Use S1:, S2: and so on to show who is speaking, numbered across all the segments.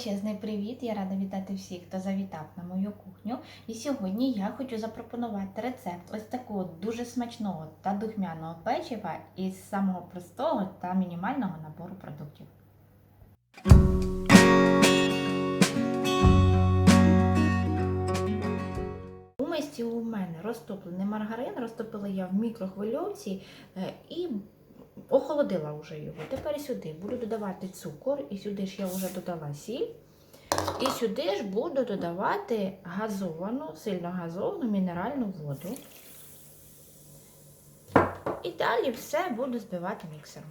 S1: Величезний привіт! Я рада вітати всіх, хто завітав на мою кухню. І сьогодні я хочу запропонувати рецепт ось такого дуже смачного та духмяного печива із самого простого та мінімального набору продуктів. У мисці у мене розтоплений маргарин, розтопила я в мікрохвильовці е, і охолодила вже його. Тепер сюди буду додавати цукор, і сюди ж я вже додала сіль. І сюди ж буду додавати газовану, сильно газовану мінеральну воду. І далі все буду збивати міксером.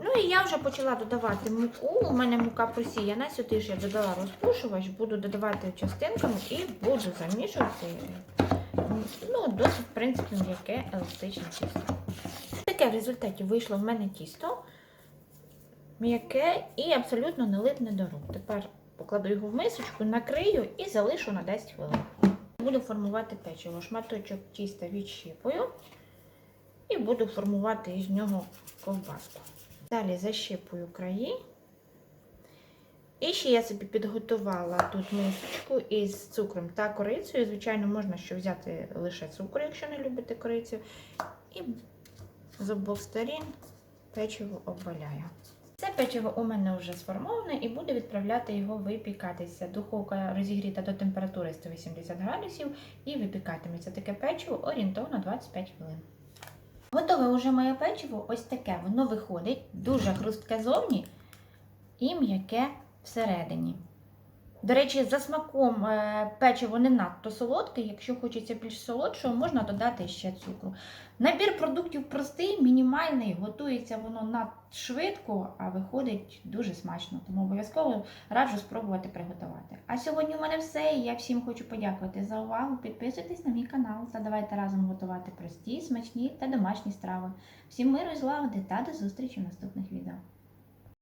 S1: Ну і я вже почала додавати муку. У мене мука просіяна. Сюди ж я додала розпушувач, буду додавати частинками і буду замішувати. Ну, досить, в принципі, м'яке еластичне тісто. Таке в результаті вийшло в мене тісто м'яке і абсолютно не липне до рук. Тепер покладу його в мисочку, накрию і залишу на 10 хвилин. Буду формувати печиво. Шматочок тіста відщіпую і буду формувати із нього ковбаску. Далі защіпую краї. І ще я собі підготувала тут мисочку із цукром та корицею. Звичайно, можна ще взяти лише цукор, якщо не любите корицю. І з обох сторін печиво обваляю. Це печиво у мене вже сформоване і буду відправляти його випікатися. Духовка розігріта до температури 180 градусів і випікатиметься таке печиво орієнтовно 25 хвилин. Готове вже моє печиво, ось таке. Воно виходить дуже хрустке зовні і м'яке всередині. До речі, за смаком е, печиво не надто солодке. Якщо хочеться більш солодшого, можна додати ще цукру. Набір продуктів простий, мінімальний, готується воно надшвидко, а виходить дуже смачно. Тому обов'язково раджу спробувати приготувати. А сьогодні у мене все. Я всім хочу подякувати за увагу. Підписуйтесь на мій канал та давайте разом готувати прості, смачні та домашні страви. Всім миру і злагоди та до зустрічі в наступних відео.